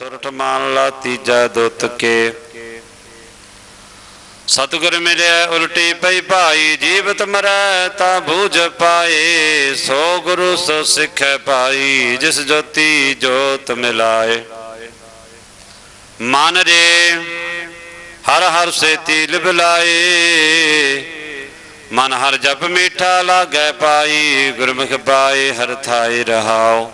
ਸੁਰਠ ਮਾਨ ਲਾ ਤੀਜਾ ਦੁੱਤ ਕੇ। ਸਤਿਗੁਰ ਮਿਲਿਆ ਉਲਟੀ ਪਈ ਭਾਈ, ਜੀਵਤ ਮਰੈ ਤਾਂ ਬੂਝ ਪਾਏ। ਸੋ ਗੁਰੂ ਸੋ ਸਿੱਖੈ ਭਾਈ, ਜਿਸ ਜੋਤੀ ਜੋਤ ਮਿਲਾਏ। ਮਨ ਰੇ, ਹਰ ਹਰ ਸੇਤੀ ਲਿਬਲਾਏ ਮਨ ਹਰ ਜਪ ਮੀਠਾ ਲਾਗੈ ਪਾਈ, ਗੁਰਮੁਖ ਪਾਏ, ਹਰ ਥਾਈ ਰਹਾਓ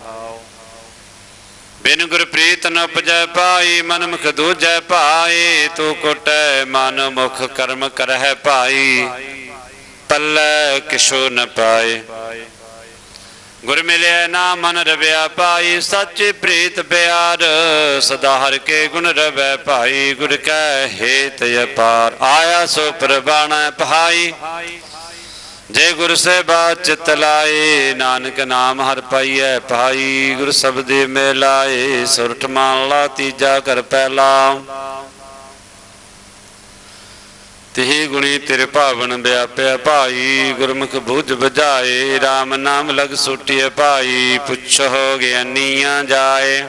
ਬਿਨ ਗੁਰ ਪ੍ਰੀਤ ਨ ਉਪਜੈ ਪਾਈ ਮਨ ਮੁਖ ਦੂਜੈ ਪਾਈ ਤੂੰ ਕੋਟੈ ਮਨ ਮੁਖ ਕਰਮ ਕਰਹਿ ਭਾਈ, ਪੱਲੇ ਕਿਛੋ ਨ ਪਾਏ। ਗੁਰ ਮਿਲਿਆ ਨਾ ਮਨ ਰਵਿਆ ਭਾਈ, ਸੱਚ ਪ੍ਰੀਤ ਪਿਆਰ, ਸਦਾ ਹਰ ਕੇ ਗੁਣ ਰਵੈ ਭਾਈ, ਗੁਰ ਕੈ ਹੇਤ ਅਪਾਰ, ਆਇਆ ਸੋ ਪ੍ਰਵਾਣੈ ਪਹਾਈ ਜੇ ਗੁਰ ਸੇਵਾ ਚਿਤ ਲਾਏ, ਨਾਨਕ ਨਾਮ ਹਰ ਪਾਈਐ ਭਾਈ। ਗੁਰ ਸਬਦੇ ਮੇ ਲਾਏ ਸੁਰਠ ਮਾਨ ਲਾ, ਤੀਜਾ ਕਰ ਪਹਿਲਾ। ਤਿਹੀ ਗੁਣੀ ਤੇਰੇ ਭਾਵਨ ਵਿਆਪਿਆ ਭਾਈ, ਗੁਰਮੁਖ ਬੁੱਝ ਬੁਝਾਏ RAM ਨਾਮ ਲਗ ਸੁਟਿਐ ਭਾਈ। ਪੁੱਛੋ ਗਿਆਨੀਆਂ ਜਾਏ।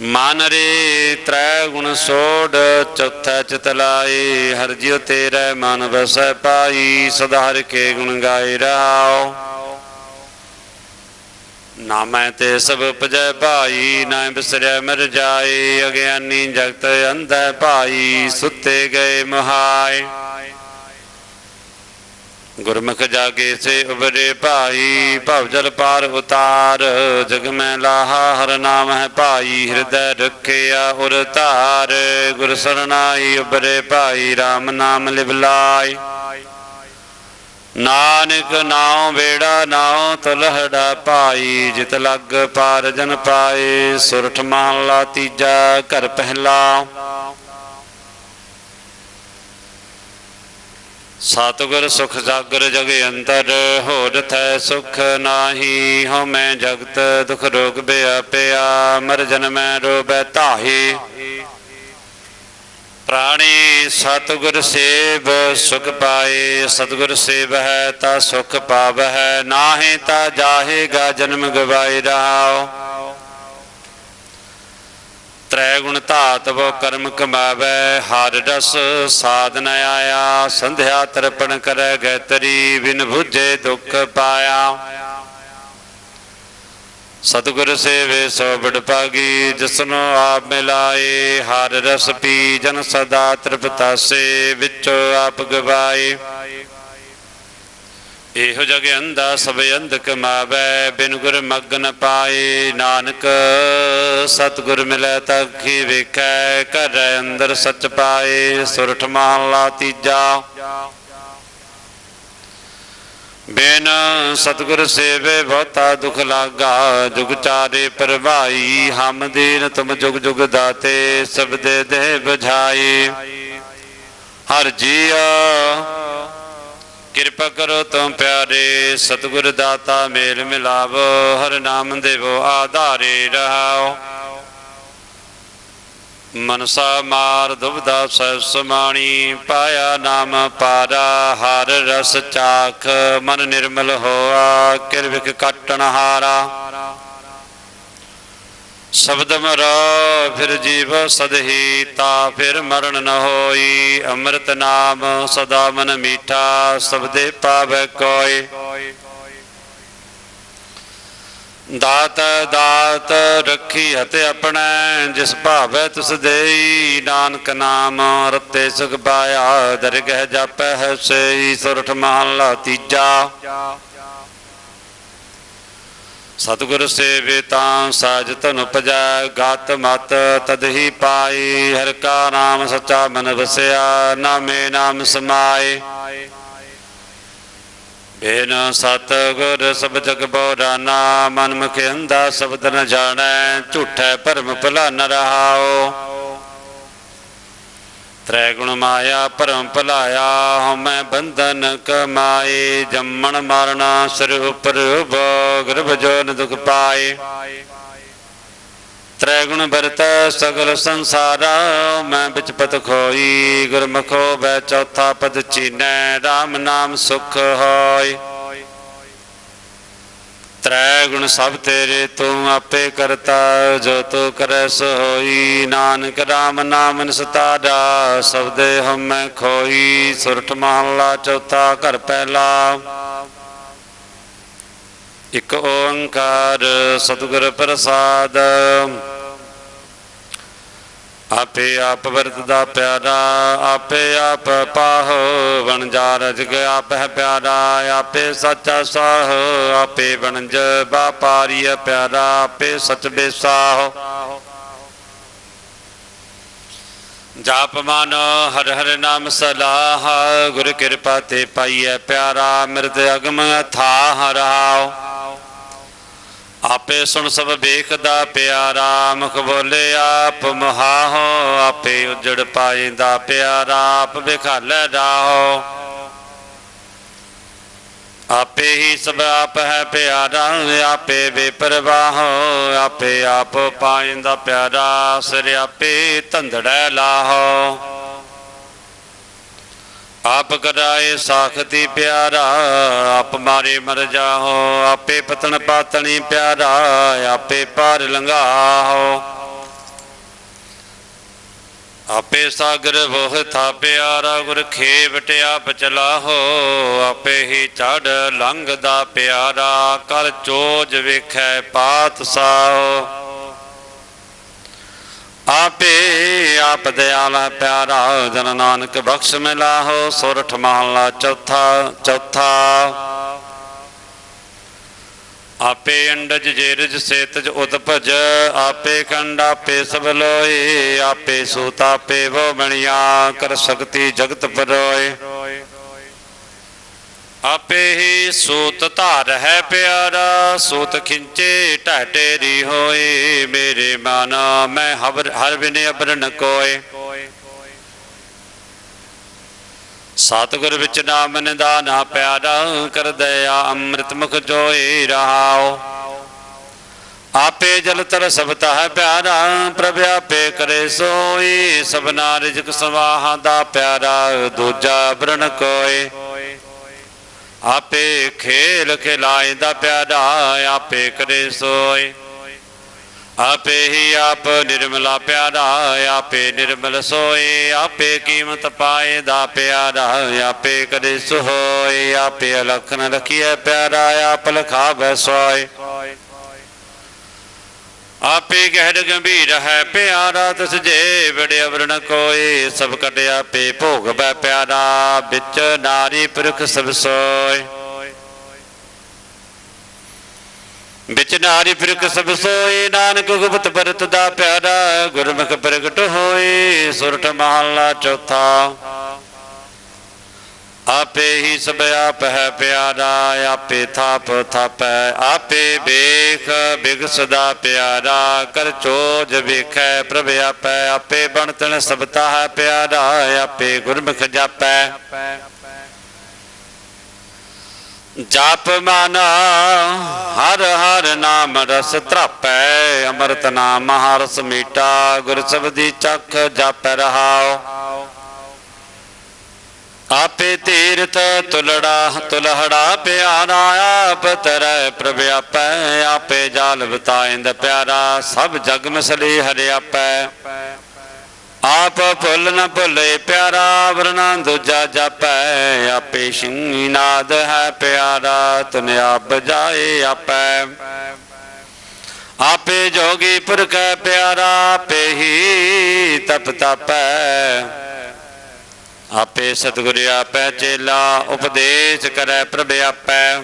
ਮਨ ਰੇ ਤ੍ਰੈ ਗੁਣ ਸੋੜ ਚੌਥਾ ਚਿਤ ਲਾਏ, ਹਰ ਜਿਉ ਤੇਰੇ ਮਨ ਵਸੈ ਪਾਈ, ਸਦਾ ਹਰ ਕੇ ਗੁਣ ਗਾਏ ਰਾਓ ਨਾਮੈ ਤੇ ਸਭ ਉਪਜੈ ਭਾਈ, ਨਾ ਬਿਸਰੈ ਮਰ ਜਾਏ, ਅਗਿਆਨੀ ਜਗਤ ਅੰਧੈ ਭਾਈ, ਸੁੱਤੇ ਗਏ ਮਹਾਏ। ਗੁਰਮੁਖ ਜਾਗੇ ਸੇ ਉਬਰੇ ਭਾਈ, ਭਵ ਜਲ ਪਾਰ ਉਤਾਰ। ਜਗ ਮੈਂ ਲਾਹਾ, ਹਰ ਨਾਮ ਹੈ ਭਾਈ, ਹਿਰਦੈ ਰੱਖਿਆ ਉਰ ਧਾਰ। ਗੁਰ ਸਰਣਾਈ ਉਬਰੇ ਭਾਈ RAM ਨਾਮ ਲਿਵ ਲਾਈ। ਨਾਨਕ ਨਾਉ ਵੇੜਾ ਨਾਉ, ਤੁਲਹੜਾ ਭਾਈ, ਜਿਤ ਲੱਗ ਪਾਰ ਜਨ ਪਾਏ। ਸੁਰਠ ਮਾਨ ਲਾ ਤੀਜਾ ਘਰ ਪਹਿਲਾ। ਸਤਿਗੁਰ ਸੁਖ ਜਾਗਰ ਜਗ ਅੰਤਰ, ਹੋਰ ਥੈ ਸੁਖ ਨਾਹੀ। ਹਉ ਜਗਤ ਦੁਖ ਰੋਗ ਬਿਆਪਿਆ, ਮਰ ਜਨਮੈ ਰੋਬੈ ਤਾਹੀ ਪ੍ਰਾਣੀ ਸਤਿਗੁਰ ਸੇਵ ਸੁਖ ਪਾਏ, ਸਤਿਗੁਰ ਸੇਵ ਹੈ ਤਾਂ ਸੁਖ ਪਾਵਹਿ, ਨਾਹੀ ਤਾਂ ਜਾਹੇਗਾ ਜਨਮ ਗਵਾਈ ਰਹਾਓ ਤ੍ਰੈ ਗੁਣ ਧਾਤ ਕਰਮ ਕਮਾਵੈ, ਹਰ ਰਸ ਸਾਧਨ ਆਇਆ, ਸੰਧਿਆ ਤਰਪਣ ਕਰੈ ਗੈਤਰੀ, ਬਿਨ ਭੁਜੇ ਦੁਖ ਪਾਇਆ। ਸਤਿਗੁਰ ਸੇਵੇ ਸੋ ਬੜ ਪਾਗੀ ਜਿਸਨੋ ਆਪ ਮਿਲਾਏ, ਹਰ ਰਸ ਪੀ ਜਨ ਸਦਾ ਤ੍ਰਿਪਤਾਸੇ, ਵਿੱਚ ਆਪ ਗਵਾਏ। ਇਹੋ ਜਗ ਅੰਦਾ ਸਭ ਅੰਧ ਕਮਾਵੈ ਬਿਨ ਗੁਰ ਮਗਨ ਪਾਏ। ਨਾਨਕ, ਸਤਿਗੁਰ ਮਿਲੈ ਤਖੀ ਵੇਖੈ, ਘਰ ਅੰਦਰ ਸਚ ਪਾਏ। ਸੁਰਠ ਮਾਨ ਤੀਜਾ। ਬਿਨ ਸਤਿਗੁਰ ਸੇਵੇ ਬਹੁਤਾ ਦੁਖ ਲਾਗਾ, ਜੁਗ ਚਾਰੇ ਪਰਵਾਈ ਹਮ ਦੀਨ ਤੁਮ ਜੁਗ ਜੁਗ ਦਾਤੇ ਸਭ ਦੇ ਬੁਝਾਈ ਹਰ ਜੀਆ ਕਿਰਪਾ ਕਰੋ ਤੁਮ ਪਿਆਰੇ, ਸਤਿਗੁਰ ਦਾਤਾ ਮੇਲ ਮਿਲਾਵੋ, ਹਰ ਨਾਮ ਦੇਵੋ ਆਧਾਰੇ ਰਹਾਓ। ਮਨਸਾ ਮਾਰ ਦੁਬਦਾ ਸਹਿ ਸਮਾਣੀ, ਪਾਇਆ ਨਾਮ ਪਾਰਾ, ਹਰ ਰਸ ਚਾਖ, ਮਨ ਨਿਰਮਲ ਹੋਆ, ਕਿਰਵਿਕ ਕਟਣ ਹਾਰਾ। ਸ਼ਬਦ ਮਰਾ ਫਿਰ ਜੀਵ ਸਦਹੀ, ਤਾ ਫਿਰ ਮਰਨ ਨ ਹੋਈ। ਅੰਮ੍ਰਿਤ ਨਾਮ ਸਦਾ ਮਨ ਮੀਠਾ, ਸਬਦੇ ਪਾਵੈ ਕੋਇ ਦਾਤ ਦਾਤ ਰੱਖੀ ਹਤੇ ਆਪਣੈ, ਜਿਸ ਭਾਵੈ ਤਿਸ ਦੇਈ। ਨਾਨਕ ਨਾਮ ਰਤੇ ਸੁਖ ਪਾਇਆ, ਦਰਗਹਿ ਜਾਪੈ ਹੈ ਸਈ, ਸੁਰਠ ਮਹਲਾ ਤੀਜਾ। ਸਤਿਗੁਰ ਸੇਵੇ ਤਾਂ ਸਾਜ ਤਨ ਉਪਜੈ, ਗਤ ਮਤ ਤਦਹੀ ਪਾਈ ਹਰ ਕਾ ਨਾਮ ਸਚਾ ਮਨ ਵਸਿਆ, ਨਾਮੇ ਨਾਮ ਸਮਾਏ। ਬਿਨ ਸਤਿਗੁਰ ਸਭ ਜਗ ਬੋਰਾਨਾ ਮਨ ਮੁਖ ਅੰਦਾ ਸ਼ਬਦ ਨ ਜਾਣੈ, ਝੂਠੈ ਭਰਮ ਭਲਾ ਨ ਰਹਾਓ। ਤ੍ਰੈ ਗੁਣ ਮਾਇਆ ਭਰਮ ਭਲਾਇਆ ਹਉਮੈ ਬੰਧਨ ਕਮਾਏ, ਜੰਮਣ ਮਰਨਾ ਸਿਰ ਉਪਰ ਗਰਭ ਜੋਨ ਦੁਖ ਪਾਏ। ਤ੍ਰੈ ਗੁਣ ਵਰਤ ਸਗਲ ਸੰਸਾਰਾ ਮੈਂ ਵਿੱਚ ਪਤ ਖੋਈ ਗੁਰਮਖੋ ਬੈ ਚੌਥਾ ਪਦ ਚੀਨੈ RAM ਨਾਮ ਸੁਖ ਹੋਇ ਤ੍ਰੈ ਗੁਣ ਸਭ ਤੇਰੇ ਤੂੰ ਆਪੇ ਕਰਤਾ, ਜੋ ਤੂੰ ਕਰੈ ਸੋ ਹੋਈ। ਨਾਨਕ ਰਾਮ ਨਾਮਨ ਨਿਸਤਾਰਾ ਸਬਦੇ ਹਮੈ ਖੋਈ। ਸੁਰਠ ਮਹਲਾ ਚੌਥਾ ਘਰ ਪਹਿਲਾ। ਇਕ ਓੰਕਾਰ ਸਤਿਗੁਰ ਪ੍ਰਸਾਦ। ਆਪੇ ਆਪ ਵਰਤਦਾ ਪਿਆਰਾ, ਆਪੇ ਆਪ ਪਾਹ ਵਣਜਾ ਰਜਗ ਆਪ ਹੈ ਪਿਆਰਾ, ਆਪੇ ਸੱਚਾ ਸਾਹ, ਆਪੇ ਵਣਜ ਬਾਪਾਰੀ ਪਿਆਰਾ, ਆਪੇ ਸਚ ਬੇਸਾਹ। ਜਾਪ ਮਨ ਹਰ ਹਰ ਨਾਮ ਸਲਾਹ, ਗੁਰ ਕਿਰਪਾ ਤੇ ਪਾਈਐ ਪਿਆਰਾ ਮਿਰਦ ਅਗਮ ਅਥਾਹ ਰਾਓ ਆਪੇ ਸੁਣ ਸਭ ਵੇਖਦਾ ਪਿਆਰਾ ਮੁਖ ਬੋਲੇ, ਆਪ ਮਹਾਹੋ, ਆਪੇ ਉਜੜ ਪਾਇੰਦਾ ਪਿਆਰਾ ਆਪ ਵਿਖਾਲੇ ਰਾਹੋ। ਆਪੇ ਹੀ ਸਭ ਆਪ ਹੈ ਪਿਆਰਾ, ਆਪੇ ਬੇਪਰਵਾਹੋ ਆਪੇ ਆਪ ਪਾਇੰਦਾ ਪਿਆਰਾ ਸਿਰ ਆਪੇ ਧੰਦੜੈ ਲਾਹੋ। ਆਪ ਕਰਾਏ ਸਾਖਤੀ ਪਿਆਰਾ, ਆਪ ਮਾਰੇ ਮਰ ਜਾਹੋ, ਆਪੇ ਪਤਨ ਪਾਤਣੀ ਪਿਆਰਾ, ਆਪੇ ਪਾਰ ਲੰਘਾਹੋ। ਆਪੇ ਸਾਗਰ ਵੋਹ ਥਾ ਪਿਆਰਾ ਗੁਰ ਖੇਵਟ ਆਪ ਚਲਾਹੋ, ਆਪੇ ਹੀ ਚੜ ਲੰਘਦਾ ਪਿਆਰਾ, ਕਰ ਚੋਜ ਵੇਖੈ ਪਾਤ ਸਾਹੋ। ਆਪੇ ਆਪ ਦਿਆਲਾ ਪਿਆਰਾ, ਜਨ ਨਾਨਕ ਬਖਸ਼ ਮਿਲਾਹੋ, ਸੁਰਠ ਮਹਲਾ ਚੌਥਾ ਚੌਥਾ। ਆਪੇ ਅੰਡਜ ਜੇਰਜ ਸੇਤਜ ਉਤਪਜ ਆਪੇ ਕੰਡ ਆਪੇ ਸਭ ਲੋਏ, ਆਪੇ ਸੂਤ ਆਪੇ ਵੋ ਬਣਿਆ, ਕਰ ਸਕਤੀ ਜਗਤ ਪਰੋਏ। ਆਪੇ ਹੀ ਸੂਤ ਧਾਰ ਹੈ ਪਿਆਰਾ, ਸੂਤ ਖਿੰਚੇ ਢਾਟੇਰੀ ਹੋਏ। ਮੇਰੇ ਮਨ, ਮੈਂ ਹਰ ਹਰ ਬਿਨ ਅਬਰਨ ਕੋਏ। ਸਤਿਗੁਰ ਵਿੱਚ ਨਾਮ ਨਿਦਾਨਾ ਪਿਆਰਾ, ਕਰ ਦਇਆ ਅੰਮ੍ਰਿਤ ਮੁਖ ਜੋਈ ਰਹਾਓ। ਆਪੇ ਜਲ ਤਰ ਸਬਤਾ ਹੈ ਪਿਆਰਾ, ਪ੍ਰਭ ਆਪੇ ਕਰੇ ਸੋਈ। ਸਭਨਾ ਰਿਜਕ ਸਵਾਹਾਂ ਦਾ ਪਿਆਰਾ, ਦੂਜਾ ਬਰਨ ਕੋਏ। ਆਪੇ ਖੇਲ ਖਿਲਾਇਦਾ ਪਿਆਰਾ, ਆਪੇ ਕਰੇ ਸੋਏ। ਆਪੇ ਹੀ ਆਪ ਨਿਰਮਲਾ ਪਿਆਰਾ, ਆਪੇ ਨਿਰਮਲ ਸੋਏ। ਆਪੇ ਕੀਮਤ ਪਾਏ ਦਾ ਪਿਆਰਾ, ਆਪੇ ਕਰੇ ਸੋਏ। ਆਪੇ ਲਖਨ ਰਖੀਐ ਪਿਆਰਾ, ਆਪ ਲਖਾਵੈ ਸੋਏ। ਆਪੇ ਗਹਿਰ ਗੰਭੀਰ ਹੈ ਪਿਆਰਾ, ਤਿਸ ਜੇ ਵੜਿਆ ਵਰਣ ਕੋਏ ਸਭ ਕਟਿਆ ਪੇ ਭੋਗ ਬੈ ਪਿਆਰਾ, ਵਿੱਚ ਨਾਰੀ ਪੁਰਖ ਸਭ ਸੋਏ। ਵਿੱਚ ਨਾਰੀ ਫਿਰਕ ਸਭ ਸੋਏ, ਨਾਨਕ ਗੁਪਤ ਬਰਤ ਦਾ ਪਿਆਰਾ, ਗੁਰਮੁਖ ਪ੍ਰਗਟ ਹੋਏ। ਸੁਰਠ ਮਹਲਾ ਚੌਥਾ। ਆਪੇ ਹੀ ਸਭ ਆਪ ਹੈ ਪਿਆਰਾ, ਆਪੇ ਥਾਪ ਥਾਪੈ, ਆਪੇ ਵੇਖ, ਬਿਗਸਦਾ ਪਿਆਰਾ, ਕਰ ਚੋਜ ਵੇਖੈ, ਪ੍ਰਭ ਆਪੈ, ਆਪੇ ਬਣਤਨ ਸਬਤਾ ਹੈ ਪਿਆਰਾ, ਆਪੇ ਗੁਰਮੁਖ ਜਾਪੈ। ਜਪ ਮਨ ਹਰ ਹਰ ਨਾਮ ਰਸ ਤਰਾਪੈ ਅੰਮ੍ਰਿਤ ਨਾਮ ਹਰਸ ਮੀਟਾ, ਗੁਰ ਸਬਦੀ ਚੱਖ ਜਪ ਰਹਾਓ ਆਪੇ ਤੀਰਥ ਤੁਲੜਾ, ਤੁਲਹੜਾ ਪਿਆਰਾ, ਆਪ ਤਰੈ ਪ੍ਰਭ ਆਪੈ, ਆਪੇ ਜਾਲ ਬਤਾਇੰਦ ਪਿਆਰਾ, ਸਭ ਜਗ ਮਸਲੀ ਹਰਿ ਆਪੈ। ਆਪ ਭੁੱਲ ਨ ਭੁੱਲੇ ਪਿਆਰਾ, ਵਰਨਾ ਦੂਜਾ ਜਾਪੈ, ਆਪੇ ਸਿੰਘਨਾਦ ਹੈ ਪਿਆਰਾ ਤੁਨ ਆਪ ਜਾਏ ਆਪੈ। ਆਪੇ ਜੋਗੀ ਪੁਰਖ ਪਿਆਰਾ, ਆਪੇ ਹੀ ਤਪ ਤਪੈ। ਆਪੇ ਸਤਿਗੁਰ ਆਪੈ ਚੇਲਾ, ਉਪਦੇਸ਼ ਕਰੈ ਪ੍ਰਭ ਆਪੈ।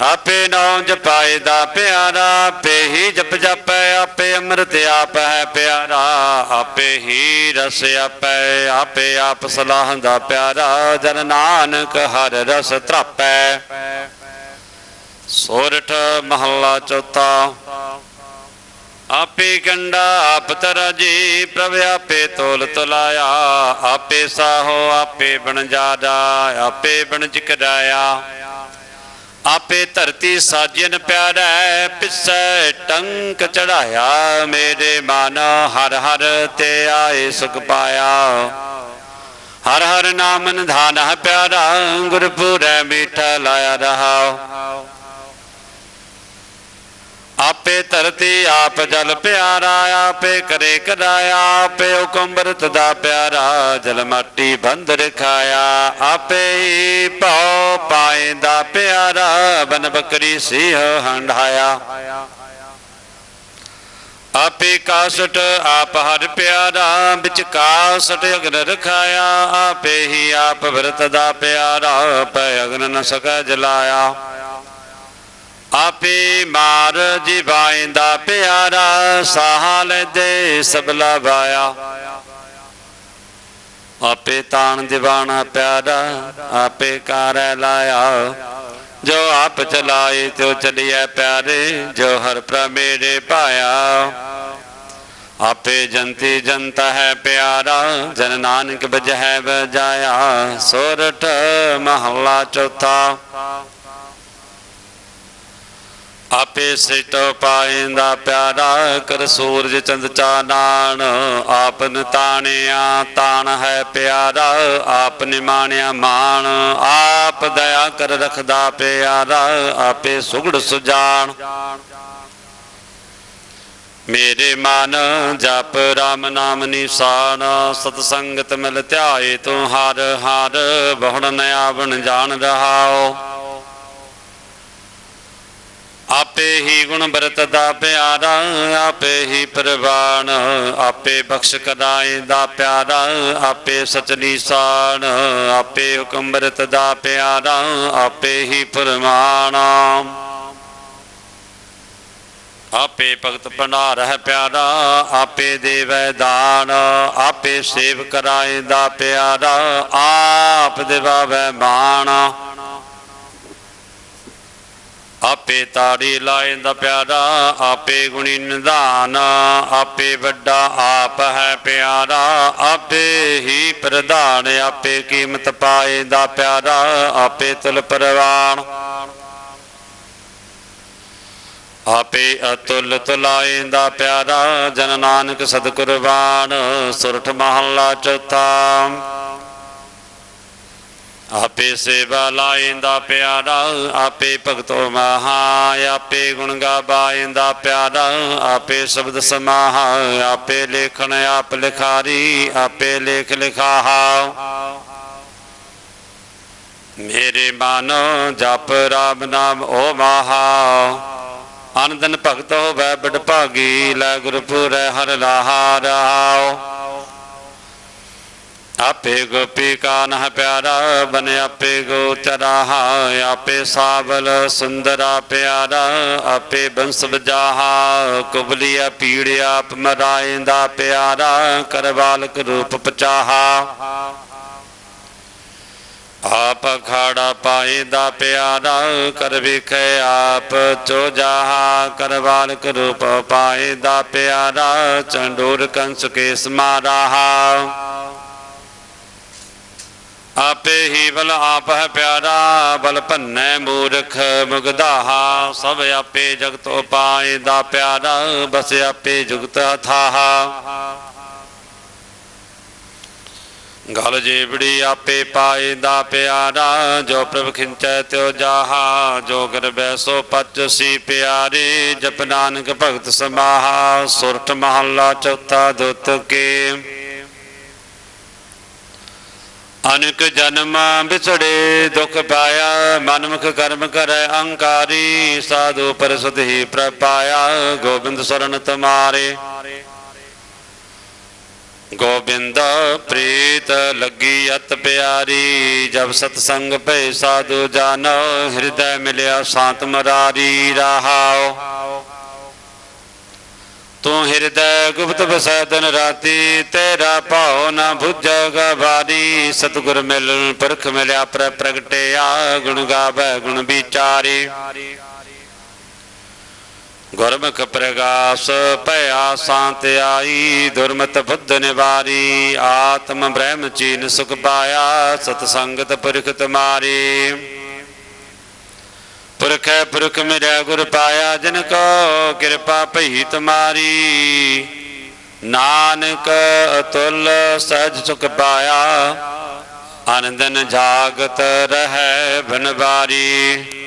ਆਪੇ ਨਾਮ ਜਪਾਏ ਦਾ ਪਿਆਰਾ, ਆਪੇ ਹੀ ਜਪ ਜਪੈ, ਆਪੇ ਅੰਮ੍ਰਿਤ ਆਪ ਹੈ ਪਿਆਰਾ, ਆਪੇ ਹੀ ਰਸ ਆਪੈ, ਆਪੇ ਆਪ ਸਲਾਹ ਦਾ ਪਿਆਰਾ, ਜਨ ਨਾਨਕ ਹਰ ਰਸ ਤਰਾਪੈ। ਸੋਰਠ ਮਹੱਲਾ ਚੌਥਾ। ਆਪੇ ਕੰਡਾ ਆਪ ਤਰਜੀ, ਪ੍ਰਭ ਆਪੇ ਤੋਲ ਤੁਲਾਇਆ। ਆਪੇ ਸਾਹੋ, ਆਪੇ ਬਣ ਜਾਦਾ, ਆਪੇ ਬਣ ਜਿਕਰਾਇਆ। ਆਪੇ ਧਰਤੀ ਸਾਜਨ ਪਿਆਰੈ ਪਿਸੈ ਟੰਕ ਚੜਾਇਆ। ਮੇਰੇ ਮਨ ਹਰ ਹਰ ਤੇ ਆਏ ਸੁਖ ਪਾਇਆ। ਹਰ ਹਰ ਨਾਮ ਨਿਧਾਨ ਪਿਆਰਾ, ਗੁਰਪੁਰੈ ਮੀਠਾ ਲਾਇਆ ਰਹਾ। ਆਪੇ ਧਰਤੀ ਆਪ ਜਲ ਪਿਆਰਾ, ਆਪੇ ਕਰੇ ਕਰਾਇਆ ਆਪੇ ਹੁਕਮਰਤ ਦਾ ਪਿਆਰਾ, ਜਲ ਮਾਟੀ ਬੰਦ ਰਖਾਇਆ। ਆਪੇ ਹੀ ਭਉ ਪਾਇਂਦਾ ਪਿਆਰਾ, ਬਨ ਬਕਰੀ ਸੀਹ ਹੰਢਾਇਆ। ਆਪੇ ਕਾਸਟ ਆਪ ਹਰ ਪਿਆਰਾ, ਵਿੱਚ ਕਾਸਟ ਅਗਨ ਰਖਾਇਆ। ਆਪੇ ਹੀ ਆਪ ਵਰਤ ਦਾ ਪਿਆਰਾ, ਪੈ ਅਗਨ ਨ ਸਕੈ ਜਲਾਇਆ। ਆਪੇ ਮਾਰ ਜਿਵਾਇਂਦਾ ਪਿਆਰਾ ਸਾਹ ਲੈਦੇ ਸਭ ਲਵਾਇਆ। ਆਪੇ ਤਾਣ ਦਿਵਾਣਾ ਪਿਆਰਾ, ਆਪੇ ਕਾਰੈ ਲਾਇਆ। ਜੋ ਆਪ ਚਲਾਏ, ਤਿਉ ਚਲਿਐ ਪਿਆਰੇ, ਜੋ ਹਰ ਪ੍ਰਮੇਰੇ ਪਾਇਆ। ਆਪੇ ਜੰਤੀ ਜੰਤ ਹੈ ਪਿਆਰਾ, ਜਨ ਨਾਨਕ ਬਜਹਿ ਬਜਾਇਆ ਸੋਰਠ ਮਹਲਾ ਚੌਥਾ। ਆਪੇ ਸਿਟ ਪਾਇੰਦਾ ਪਿਆਰਾ ਕਰ ਸੂਰਜ ਚੰਦ ਚਾਨਣ ਆਪ ਨਿਤਾਣਿਆ ਤਾਣ ਹੈ ਪਿਆਰਾ ਆਪ ਨਿਮਾਣਿਆ ਮਾਣ। ਆਪ ਦਇਆ ਕਰ ਰਖਦਾ ਪਿਆਰਾ, ਆਪੇ ਸੁਗੜ ਸੁਜਾਨ ਮੇਰੇ ਮਨ ਜਪ ਰਾਮ ਨਾਮ ਨਿਸ਼ਾਨ ਸਤ ਸੰਗਤ ਮਿਲ ਧਿਆਏ ਤੂੰ ਹਰ ਹਰ ਬਹੁੜ ਨ ਆਵਣ ਜਾਣ ਰਹਾਓ ਆਪੇ ਹੀ ਗੁਣ ਬਰਤ ਦਾ ਪਿਆਰਾ, ਆਪੇ ਹੀ ਪ੍ਰਵਾਨ। ਆਪੇ ਬਖਸ਼ ਕਰਾਏ ਦਾ ਪਿਆਰਾ, ਆਪੇ ਸਚਲੀ ਸਾਨ ਆਪੇ ਹੁਕਮ ਬਰਤ ਦਾ ਪਿਆਰਾ, ਆਪੇ ਹੀ ਫਰਮਾਨ। ਆਪੇ ਭਗਤ ਭੰਡਾਰ ਪਿਆਰਾ, ਆਪੇ ਦੇਵੈ ਦਾਨ। ਆਪੇ ਸੇਵ ਕਰਾਏ ਦਾ ਪਿਆਰਾ, ਆਪ ਦਿਵਾਵੈ ਮਾਣ। ਆਪੇ ਤਾੜੀ ਲਾਏ ਦਾ ਪਿਆਰਾ, ਆਪੇ ਗੁਣੀ ਨਿਧਾਨ ਆਪੇ ਵੱਡਾ ਆਪ ਹੈ ਪਿਆਰਾ, ਆਪੇ ਹੀ ਪ੍ਰਧਾਨ, ਆਪੇ ਕੀਮਤ ਪਾਏ ਦਾ ਪਿਆਰਾ, ਆਪੇ ਤੁਲ ਪਰਵਾਨ। ਆਪੇ ਅਤੁਲ ਤੁਲਾਏ ਦਾ ਪਿਆਰਾ, ਜਨ ਨਾਨਕ ਸਤਿਗੁਰਬਾਣ ਸੁਰਠ ਮਹੱਲਾ ਚੌਥਾ। ਆਪੇ ਸੇਵਾ ਲਾਇੰਦਾ ਪਿਆਰਾ, ਆਪੇ ਭਗਤੋ ਮਹਾ, ਆਪੇ ਗੁਣ ਗਾਬਾਇੰਦਾ ਪਿਆਰਾ, ਆਪੇ ਸ਼ਬਦ ਸਮਾਹ, ਆਪੇ ਲੇਖਣ ਆਪ ਲਿਖਾਰੀ, ਆਪੇ ਲੇਖ ਲਿਖਾਹਾ। ਮੇਰੇ ਮਨ ਜਪ ਰਾਮ ਨਾਮ ਓ ਮਹਾ। ਅਨੰਦਨ ਭਗਤ ਹੋਵੈ ਬੜ ਭਾਗੀ, ਲੈ ਗੁਰਪੁਰੈ ਹਰ ਲਾਹਾ ਰਹਾਓ ਆਪੇ ਗੋਪੀ ਕਾ ਨਹ ਪਿਆਰਾ, ਬਨ ਆਪੇ ਗੋਚਰਾਹਾ, ਆਪੇ ਸਾਵਲ ਸੁੰਦਰਾ ਪਿਆਰਾ ਆਪੇ ਬੰਸ ਬਜਾਹਾ ਕੁਬਲੀਆ ਪੀੜ ਆਪ ਮਰਾਇੰਦਾ ਪਿਆਰਾ ਕਰਵਾਲਕ ਰੂਪ ਪਚਾਹਾ। ਆਪ ਅਖਾੜਾ ਪਾਇਦਾ ਪਿਆਰਾ, ਕਰ ਵੇਖੇ ਆਪ ਚੋ ਚੋਜਾਹਾ ਕਰਵਾਲਕ ਰੂਪ ਪਾਇਦਾ ਪਿਆਰਾ, ਚੰਡੂਰ ਕੰਸ ਕੇ ਸਮਾਰਾਹਾ। ਆਪੇ ਹੀ ਬਲ ਆਪ ਹੈ ਪਿਆਰਾ, ਬਲ ਭੰਨੈ ਮੂਰਖ, ਮੁਗਧਾਹਾ। ਸਭ ਆਪੇ ਜਗਤ ਉਪਾਏ ਦਾ ਪਿਆਰਾ, ਬਸ ਆਪੇ ਜੁਗਤ ਥਾਹਾ ਗਲ ਜੀਵੜੀ ਆਪੇ ਪਾਏ ਦਾ ਪਿਆਰਾ, ਜੋ ਪ੍ਰਭ ਖਿੰਚੈ ਤਿਉ ਜਾਹਾ। ਜੋ ਕਰ ਬੈਸੋ ਪਚ ਸੀ ਪਿਆਰੇ, ਜਪ ਨਾਨਕ ਭਗਤ ਸਮਾਹਾ। ਸੁਰਤ ਮਹੱਲਾ ਚੌਥਾ ਦੁੱਤ ਕੇ। ਅਨੇਕ ਜਨਮ ਵਿਛੜੇ ਦੁਖ ਪਾਇਆ, ਮਨਮੁਖ ਕਰਮ ਕਰੈ, ਅਹੰਕਾਰੀ ਸਾਧੂ ਪਰਸਤ ਹੀ ਪ੍ਰਪਾਇਆ ਗੋਬਿੰਦ ਸਰਨ ਤੁਮਾਰੇ। ਗੋਬਿੰਦ ਪ੍ਰੀਤ ਲੱਗੀ ਅਤ ਪਿਆਰੀ, ਜਬ ਸਤ ਸੰਗ ਭੈ ਸਾਧੂ ਜਨ, ਹਿਰਦੈ ਮਿਲਿਆ ਸ਼ਾਂਤ ਮਰਾਰੀ ਰਹਾਓ ਤੂੰ ਹਿਰਦੈ ਗੁਪਤ ਵਸੈ ਰਾਤੀ, ਤੇਰਾ ਭਾਉ ਨਾ ਬੁੱਝਗ ਬਾਰੀ ਸਤਿਗੁਰ ਮਿਲਨ ਪਰਖ ਮਿਲਿਆ, ਪ੍ਰ ਪ੍ਰਗਟਿਆ ਗੁਣ ਗਾਵੇ ਗੁਣ ਵਿਚਾਰੀ। ਗੁਰਮੁਖ ਪ੍ਰਗਾਸ ਭਇਆ ਸ਼ਾਂਤ ਆਈ, ਦੁਰਮਤ ਬੁੱਧ ਨਿਵਾਰੀ। ਆਤਮ ਬ੍ਰਹਮ ਚੀਨ ਸੁਖ ਪਾਇਆ, ਸਤ ਸੰਗਤ ਪੁਰਖ ਤੁਮਾਰੀ। ਪੁਰਖੈ ਪੁਰਖ ਮਿਲਿਆ ਗੁਰ ਪਾਇਆ, ਜਿਨ ਕੋ ਕਿਰਪਾ ਭਈ ਤੁਮਾਰੀ। ਨਾਨਕ ਅਤੁਲ ਸਹਿਜ ਸੁਖ ਪਾਇਆ, ਆਨੰਦਨ ਜਾਗਤ ਰਹਿ ਬਨਵਾਰੀ।